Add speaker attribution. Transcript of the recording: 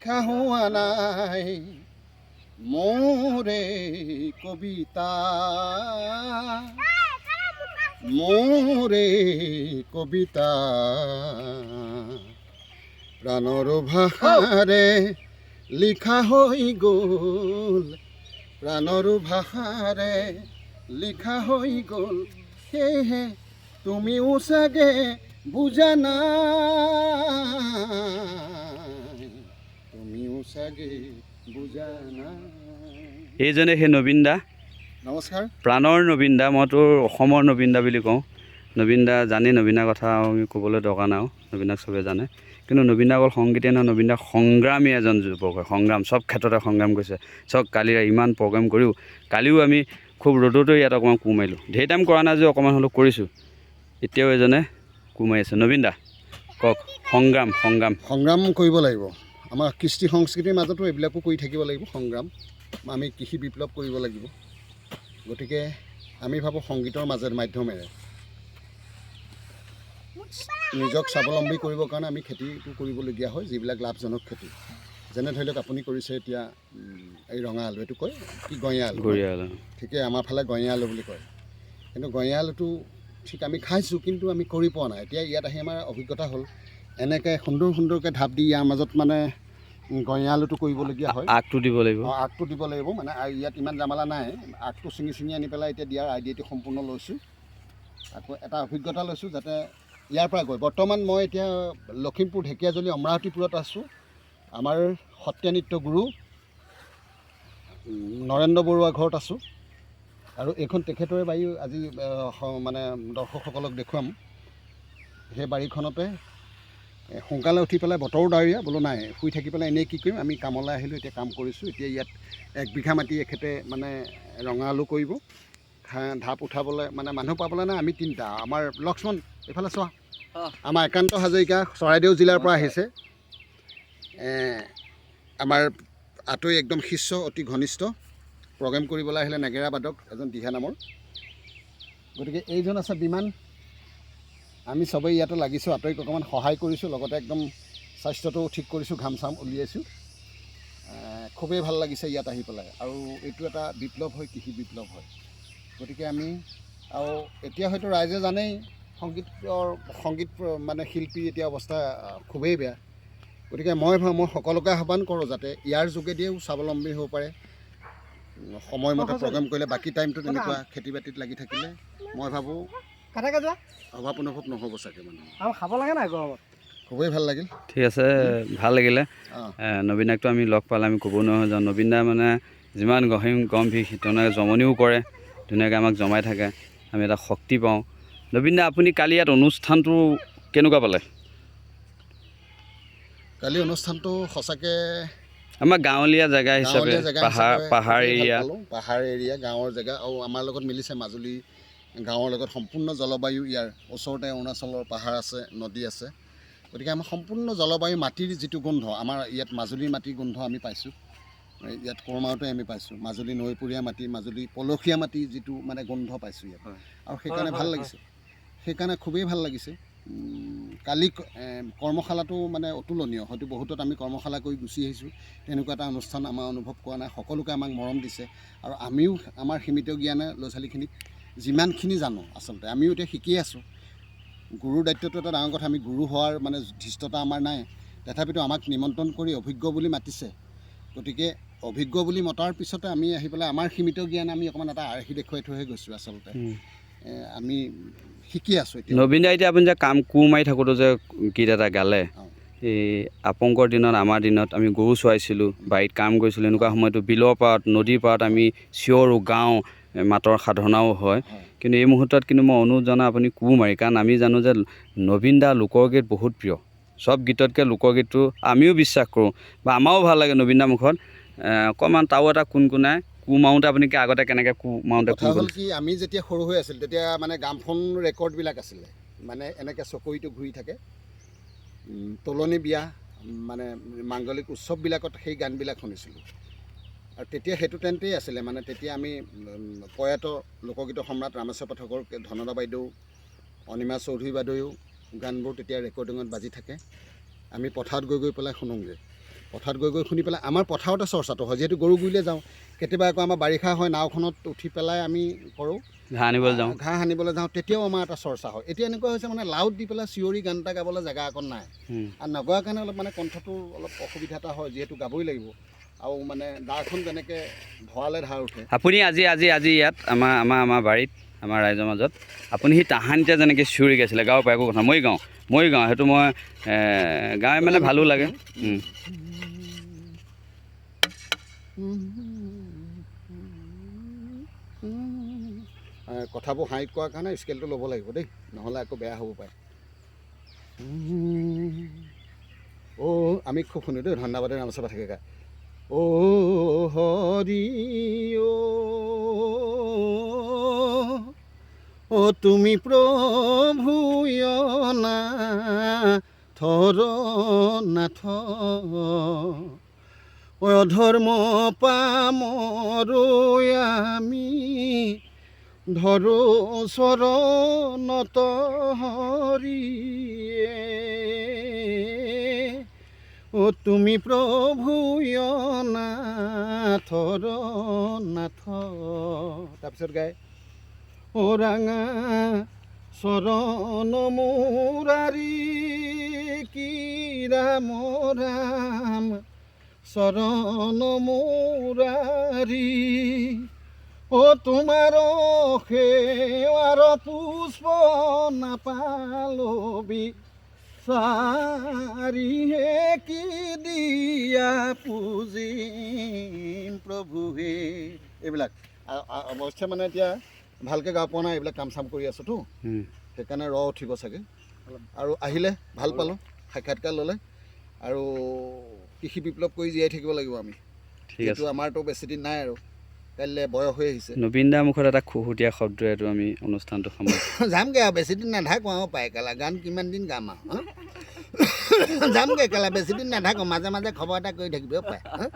Speaker 1: লিখা হোৱা নাই। মোৰে কবিতা। মোৰে কবিতা। প্ৰাণৰ ভাষাৰে লিখা হৈ গ'ল। প্ৰাণৰ ভাষাৰে লিখা হৈ গ'ল সেয়েহে তুমিও চাগে বুজা নাই। বুজা নাই।
Speaker 2: এইজনে সেই নবীন দা
Speaker 1: নমস্কাৰ।
Speaker 2: প্ৰাণৰ নবীন দা মই তোৰ অসমৰ নবীন দা বুলি কওঁ। নবীন দা জানি নবীনাৰ কথা আমি ক'বলৈ দৰকাৰ নাই আৰু নবীনাক চবে জানে। কিন্তু নবীন দা অকল সংগীতে নহয় নবীন দা সংগ্ৰামী এজন যুৱক হয় সংগ্ৰাম চব ক্ষেত্ৰতে সংগ্ৰাম কৰিছে। চব কালি ইমান প্ৰগ্ৰেম কৰিও কালিও আমি খুব ৰ'দতো ইয়াত অকণমান কোৰ মাৰিলোঁ। ঢেৰ টাইম কৰা নাই যে অকণমান হ'লেও কৰিছোঁ। এতিয়াও এজনে কোৰ মাৰি আছে। নবীন দা কওক সংগ্ৰাম সংগ্ৰাম।
Speaker 1: সংগ্ৰাম কৰিব লাগিব। আমাৰ কৃষ্টি সংস্কৃতিৰ মাজতো এইবিলাকো কৰি থাকিব লাগিব সংগ্ৰাম। আমি কৃষি বিপ্লৱ কৰিব লাগিব। গতিকে আমি ভাবোঁ সংগীতৰ মাজত মাধ্যমেৰে। নিজক স্বাৱলম্বী কৰিবৰ কাৰণে আমি খেতিটো কৰিবলগীয়া হয় যিবিলাক লাভজনক খেতি। যেনে ধৰি লওক আপুনি কৰিছে এতিয়া এই ৰঙা আলু এইটো কয় কি গঞা আলু। ঠিকেই আমাৰ ফালে গঞা আলু বুলি কয়। কিন্তু গঞা আলুটো ঠিক আমি খাইছোঁ কিন্তু আমি কৰি পোৱা নাই। এতিয়া ইয়াত আহি আমাৰ অভিজ্ঞতা হ'ল এনেকৈ সুন্দৰ সুন্দৰকৈ ঢাপ দি ইয়াৰ মাজত মানে আলুটো কৰিবলগীয়া হয়।
Speaker 2: আগটো দিব লাগিব
Speaker 1: অঁ আগটো দিব লাগিব মানে ইয়াত ইমান জামালা নাই আগটো ছিঙি ছিঙি আনি পেলাই এতিয়া দিয়াৰ আইডিয়াটো সম্পূৰ্ণ লৈছোঁ আকৌ এটা অভিজ্ঞতা লৈছোঁ যাতে ইয়াৰ পৰা গৈ বৰ্তমান মই এতিয়া লখিমপুৰ ঢেকীয়াজুলি অমৰাৱতীপুৰত আছোঁ আমাৰ সত্ৰীয়া নৃত্য গুৰু নৰেন্দ্ৰ বৰুৱা ঘৰত আছোঁ আৰু এইখন তেখেতৰে বাৰী আজি মানে দৰ্শকসকলক দেখুৱাম সেই বাৰীখনতে সোনকালে উঠি পেলাই বতৰো ডাৱৰীয়া বোলো নাই শুই থাকি পেলাই এনেই কি কৰিম? আমি কামলৈ আহিলোঁ এতিয়া কাম কৰিছোঁ এতিয়া ইয়াত এক বিঘা মাটি এখেতে মানে ৰঙা আলু কৰিব ঢাপ উঠাবলৈ মানে মানুহ পাবলৈ নাই আমি তিনিটা। আমাৰ লক্ষ্মণ এইফালে চোৱা। আমাৰ একান্ত হাজৰিকা চৰাইদেউ জিলাৰ পৰা আহিছে। আমাৰ আঁতৰি একদম শিষ্য অতি ঘনিষ্ঠ। প্ৰগ্ৰেম কৰিবলৈ আহিলে নেগেৰা বাদক এজন দিহা নামৰ। গতিকে এইজন আছে বিমান। আমি চবেই ইয়াতে লাগিছোঁ আঁতৰি অকণমান সহায় কৰিছোঁ লগতে একদম স্বাস্থ্যটো ঠিক কৰিছোঁ ঘাম চাম উলিয়াইছোঁ। খুবেই ভাল লাগিছে ইয়াত আহি পেলাই। আৰু এইটো এটা বিপ্লৱ হয় কৃষি বিপ্লৱ হয়। গতিকে আমি আৰু এতিয়া হয়তো ৰাইজে জানেই সংগীতৰ সংগীত মানে শিল্পীৰ এতিয়া অৱস্থা খুবেই বেয়া। গতিকে মই মই সকলোকে আহ্বান কৰোঁ যাতে ইয়াৰ যোগেদিও স্বাৱলম্বী হ'ব পাৰে। সময়মতে প্ৰগ্ৰেম কৰিলে বাকী টাইমটো তেনেকুৱা খেতি বাতিত লাগি থাকিলে। মই ভাবোঁ
Speaker 3: কাটাকে যোৱা
Speaker 1: অভাৱ অনুভৱ নহ'ব চাগে মানে।
Speaker 3: আৰু খাব লাগে নাই গৰমত
Speaker 1: খুবেই ভাল লাগিল।
Speaker 2: ঠিক আছে ভাল লাগিলে। নবীনাকটো আমি লগ পালে আমি ক'ব নোৱাৰোঁ যে নবীন দা মানে যিমান গহীম গম্ভীৰ তেনেকৈ জমনিও কৰে ধুনীয়াকৈ আমাক জমাই থাকে আমি এটা শক্তি পাওঁ। নবীন দা আপুনি কালি ইয়াত অনুষ্ঠানটো কেনেকুৱা পালে?
Speaker 1: কালি অনুষ্ঠানটো সঁচাকৈ
Speaker 2: আমাৰ গাঁৱলীয়া জেগা হিচাপে পাহাৰ পাহাৰ এৰিয়া।
Speaker 1: পাহাৰ এৰিয়া গাঁৱৰ জেগা আৰু আমাৰ লগত মিলিছে মাজুলী গাঁৱৰ লগত সম্পূৰ্ণ জলবায়ু ইয়াৰ ওচৰতে অৰুণাচলৰ পাহাৰ আছে নদী আছে। গতিকে আমাৰ সম্পূৰ্ণ জলবায়ু মাটিৰ যিটো গোন্ধ আমাৰ ইয়াত মাজুলীৰ মাটিৰ গোন্ধ আমি পাইছোঁ। ইয়াত কোৰমাওতে আমি পাইছোঁ। মাজুলী নৈপৰীয়া মাটি মাজুলী পলসীয়া মাটি যিটো মানে গোন্ধ পাইছোঁ ইয়াত। আৰু সেইকাৰণে ভাল লাগিছে। সেইকাৰণে খুবেই ভাল লাগিছে। কালি কৰ্মশালাটো মানে অতুলনীয়। হয়তো বহুতত আমি কৰ্মশালা কৰি গুচি আহিছোঁ। তেনেকুৱা এটা অনুষ্ঠান আমাৰ অনুভৱ কৰা নাই। সকলোকে আমাক মৰম দিছে। আৰু আমিও আমাৰ সীমিত জ্ঞানে ল'ৰা ছোৱালীখিনিক যিমানখিনি জানো আচলতে আমিও এতিয়া শিকি আছোঁ। গুৰুৰ দায়িত্বটো এটা ডাঙৰ কথা আমি গুৰু হোৱাৰ মানে ধৃষ্টতা আমাৰ নাই। তথাপিতো আমাক নিমন্ত্ৰণ কৰি অভিজ্ঞ বুলি মাতিছে। গতিকে অভিজ্ঞ বুলি মতাৰ পিছতে আমি আহি পেলাই আমাৰ সীমিত জ্ঞান আমি অকণমান এটা আৰ্হি দেখুৱাই থৈহে গৈছোঁ আচলতে। আমি শিকি আছোঁ এতিয়া।
Speaker 2: নবীন দা এতিয়া আপুনি যে কাম কোৰ মাৰি থাকোঁতে যে গীত এটা গালে এই আপংকৰ দিনত আমাৰ দিনত আমি গৰু চৰাইছিলোঁ বাৰীত কাম কৰিছিলোঁ এনেকুৱা সময়তো বিলৰ পাৰত নদীৰ পাৰত আমি চিঞৰোঁ গাওঁ মাতৰ সাধনাও হয়। কিন্তু এই মুহূৰ্তত কিন্তু মই অনুৰোধ জনাওঁ আপুনি কোৰ মাৰি কাৰণ আমি জানো যে নবীন দা লোকগীত বহুত প্ৰিয়। চব গীততকৈ লোকগীতটো আমিও বিশ্বাস কৰোঁ বা আমাৰো ভাল লাগে নবীন দাৰ মুখত। অকণমান তাও এটা কোন কোনাই কোৰ মাৰোঁতে আপুনি কি আগতে কেনেকৈ কোৰ মাৰোঁতে
Speaker 1: কথা হ'ল কি আমি যেতিয়া সৰু হৈ আছিলোঁ তেতিয়া মানে গ্ৰামফোন ৰেকৰ্ডবিলাক আছিলে। মানে এনেকৈ চকৰিটো ঘূৰি থাকে। তোলনি বিয়া মানে মাংগলিক উৎসৱবিলাকত সেই গানবিলাক শুনিছিলোঁ। আৰু তেতিয়া সেইটো টেণ্টেই আছিলে মানে তেতিয়া আমি প্ৰয়াত লোকগীতৰ সম্ৰাট ৰামেশ্বৰ পাঠকৰ ধনদা বাইদেউ অনিমা চৌধুৰী বাইদেৱেও গানবোৰ তেতিয়া ৰেকৰ্ডিঙত বাজি থাকে। আমি পথাৰত গৈ গৈ পেলাই শুনোগৈ। পথাৰত গৈ গৈ শুনি পেলাই আমাৰ পথাৰতে চৰ্চাটো হয় যিহেতু গৰু গুৰিলে যাওঁ কেতিয়াবা আকৌ আমাৰ বাৰিষা হয় নাওখনত উঠি পেলাই আমি কৰোঁ।
Speaker 2: ঘাঁহ আনিবলৈ যাওঁ।
Speaker 1: ঘাঁহ সানিবলৈ যাওঁ তেতিয়াও আমাৰ এটা চৰ্চা হয়। এতিয়া এনেকুৱা হৈছে মানে লাউড দি পেলাই চিঞৰি গান এটা গাবলৈ জেগা অকণ নাই। আৰু নগোৱাৰ কাৰণে অলপ মানে কণ্ঠটোৰ অলপ অসুবিধা এটা হয় যিহেতু গাবই লাগিব। আৰু মানে দাখন যেনেকৈ ধৰালে ধাৰ উঠে।
Speaker 2: আপুনি আজি আজি আজি ইয়াত আমাৰ আমাৰ আমাৰ বাৰীত আমাৰ ৰাইজৰ মাজত আপুনি সেই তাহানিতে যেনেকৈ চিঞৰি গাইছিলে গাব পাৰে একো কথা মই গাওঁ মই গাওঁ সেইটো মই গাই মানে ভালো লাগে
Speaker 1: কথাবোৰ হাঁহি কোৱাৰ কাৰণে স্কেলটো ল'ব লাগিব দেই নহ'লে আকৌ বেয়া হ'ব পাৰে। অ' আমি খুব শুনো দেই ধন্যবাদে নামচাবা থাকে গায় ও হরি ও। তুমি প্রভু না থর নাথ অধর্ম পামরো আমি ধরো চৰণত হৰিয়ে তুমি প্ৰভু নাথৰ নাথ তাৰপিছত গায়। অ ৰাঙা চৰণ মুৰাৰী কি ৰাম ৰাম চৰণ মুৰাৰী ও তোমার সেৱাৰ পুষ্প চাৰিহে কি দিয়া পুজিম প্ৰভুহে এইবিলাক। আ- আ- অৱশ্যে মানে এতিয়া ভালকৈ গা পোৱা নাই এইবিলাক কাম চাম কৰি আছোঁতো। সেইকাৰণে ৰ উঠিব চাগে। আৰু আহিলে ভালো পালোঁ সাক্ষাৎকাৰ ল'লে। আৰু কৃষি বিপ্লৱ কৰি জীয়াই থাকিব লাগিব আমি।
Speaker 2: ঠিক আছে।
Speaker 1: আমাৰতো বেছি দিন নাই আৰু। কাইলৈ বয়স হৈ আহিছে
Speaker 2: নবীন দাৰ মুখত এটা খুহুতীয়া শব্দৰেতো আমি অনুষ্ঠানটো সামৰি
Speaker 1: যামগৈ আৰু বেছিদিন নাথাকোঁ আৰু পাই কেলা গান কিমান দিন গাম আৰু যামগৈ কেলা বেছিদিন নাথাকোঁ মাজে মাজে খবৰ এটা কৰি থাকিব হা?